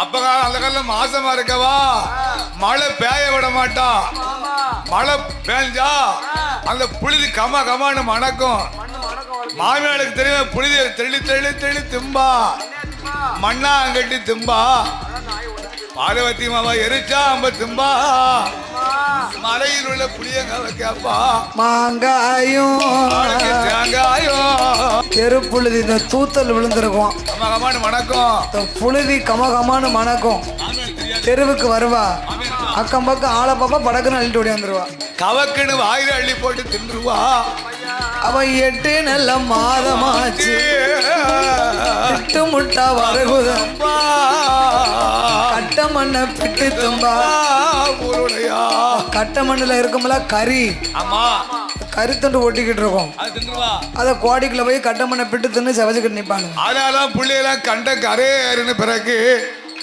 அப்ப காலம் அந்த காலம் மாசமா இருக்கவா? மழை பெய்ய விட மாட்டான் மழை பேஞ்சா அந்த புழுதி கம கமான்னு மணக்கும். மாமியாளுக்கு தெரியும் புழுதி தெளி தெளி தெளி திம்பா. மண்ணா அங்கட்டி திம்பா. பார்வதி மாமா எரிச்சா அம்ப திம்பா. மலையில் உள்ள புளியங்க கேப்பா. மாங்காயும். தேங்காயம். தெருப்புழுதி இந்த தூத்தல் விழுந்திருக்கும் வணக்கம் இந்த புழுதி கமகமான்னு மணக்கும் தெருவுக்கு வருவா அக்கம் பக்கம் ஆளை பாப்பா படக்குன்னு அள்ளிட்டு ஓடியாந்துருவா கவக்குன்னு வாயில அள்ளி போட்டு தின்றுவா அவ எட்டு நல்ல மாதமாச்சு திட்டு முட்டா வரகுதம்பா கட்ட மண்ணை பிட்டு தும்பா கட்ட மண்ணில் இருக்கும்ல கறி ஆமா கறி துண்டு ஒட்டிக்கிட்டு இருக்கும் அது கோடிக்குள்ள போய் கட்ட மண்ணை பிட்டு தின்னு செவச்சுக்கிட்டு நிற்பாங்க அதனால புள்ளையெல்லாம் கண்ட கரையேறின பிறகு